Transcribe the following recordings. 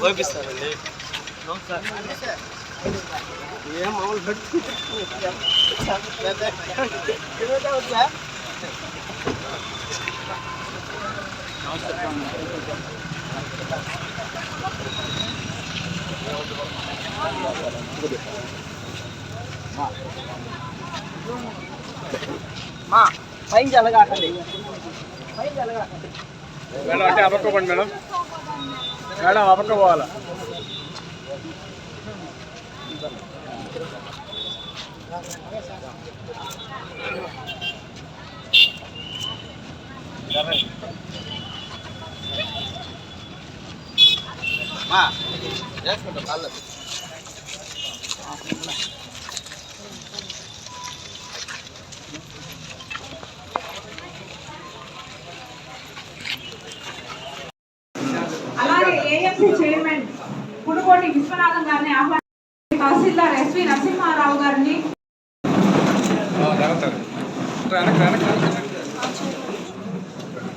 కోపిస్తానండి ఏం మామూలు మా పైన జలగాకండి. పైన జలగాకండి. మేడం అంటే అపక్కపోండి మేడం. మేడం అవక పోవాలా? చేసుకుంటాం చేసుకుంటా ఏఎంసీ చైర్మన్ పుడుకోటి విశ్వనాథం గారిని ఆహ్వానించి తహసీల్దార్ ఎస్వి నరసింహారావు గారిని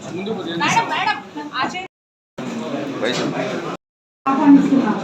ముందు మేడం మేడం ఆచే- ఆహ్వానిస్తున్నాం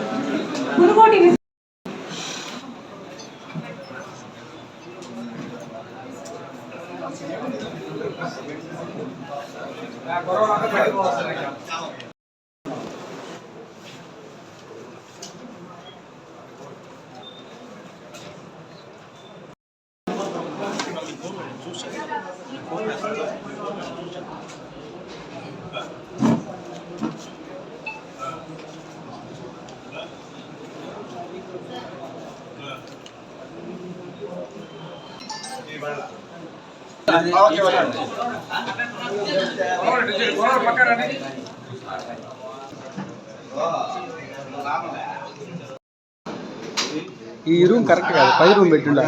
ఈ రూమ్ కరెక్ట్ కాదు పై రూమ్ పెట్టుండ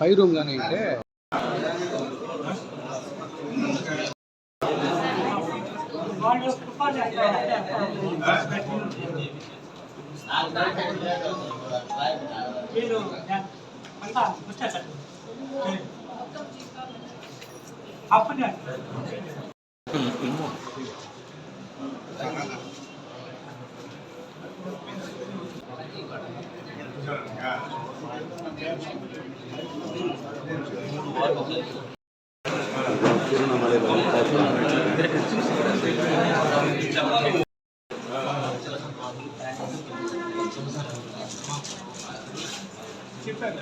పై రూమ్ కానీ అంటే 아프냐? చెప్పాను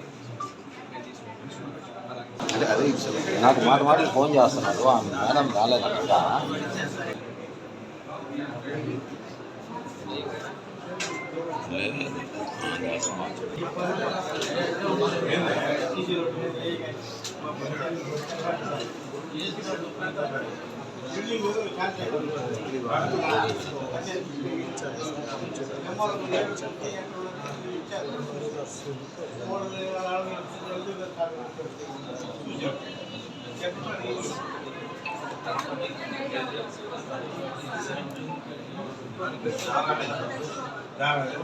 నాకు మాట మాటలు ఫోన్ చేస్తున్నారు. ఆమె మేడం రాలేదంట రావాలి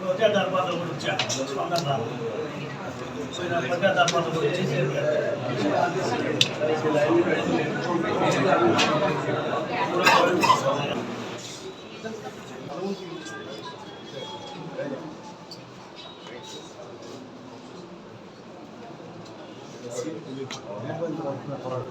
ప్రజా దర్బార్ల గురించి స్పందన పోయిన ప్రజా దర్బార్ల గురించి పోరాడు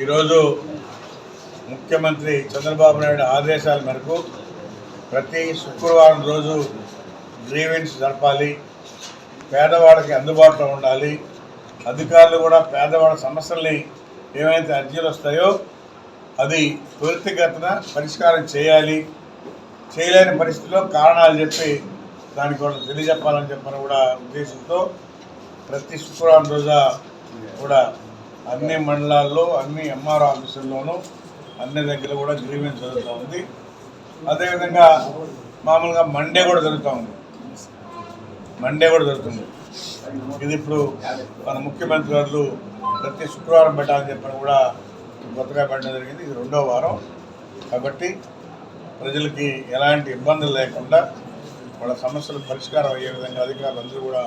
ఈరోజు ముఖ్యమంత్రి చంద్రబాబు నాయుడు ఆదేశాల మేరకు ప్రతి శుక్రవారం రోజు గ్రీవెన్స్ జరపాలి. పేదవాడికి అందుబాటులో ఉండాలి. అధికారులు కూడా పేదవాడి సమస్యల్ని ఏమైతే అర్జీలు వస్తాయో అది త్వరితగతన పరిష్కారం చేయాలి. చేయలేని పరిస్థితిలో కారణాలు చెప్పి దానికి కూడా తెలియజెప్పాలని చెప్పని కూడా ఉద్దేశంతో ప్రతి శుక్రవారం రోజు కూడా అన్ని మండలాల్లో అన్ని ఎంఆర్ఓ ఆఫీసుల్లోనూ అన్ని దగ్గర కూడా గ్రీవెన్స్ జరుగుతూ ఉంది. అదేవిధంగా మామూలుగా మండే కూడా జరుగుతూ ఉంది. మండే కూడా జరుగుతుంది. ఇది ఇప్పుడు మన ముఖ్యమంత్రి గారు ప్రతి శుక్రవారం పెట్టాలని చెప్పని కూడా కొత్తగా పెట్టడం జరిగింది. ఇది రెండో వారం. కాబట్టి ప్రజలకి ఎలాంటి ఇబ్బందులు లేకుండా వాళ్ళ సమస్యలు పరిష్కారం అయ్యే విధంగా అధికారులు అందరూ కూడా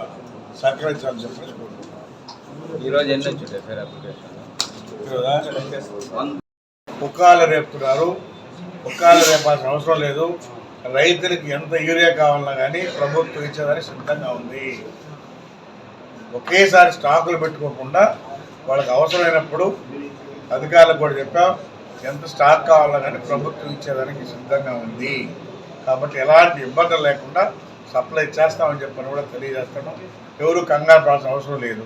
సహకరించాలని చెప్పి ఈరోజు ఎన్ని సార్ అప్లికేషన్ రేపుతున్నారు. పుక్కాలు రేపాల్సిన అవసరం లేదు. రైతులకి ఎంత యూరియా కావాలన్నా కానీ ప్రభుత్వం ఇచ్చేదానికి సిద్ధంగా ఉంది. ఒకేసారి స్టాకులు పెట్టుకోకుండా వాళ్ళకి అవసరమైనప్పుడు అధికారులకు కూడా చెప్పాం ఎంత స్టాక్ కావాలన్నా కానీ ప్రభుత్వం ఇచ్చేదానికి సిద్ధంగా ఉంది. కాబట్టి ఎలాంటి ఇబ్బందులు లేకుండా సప్లై చేస్తామని చెప్పని కూడా తెలియజేస్తున్నాం. ఎవరు కంగారు పడాల్సిన అవసరం లేదు.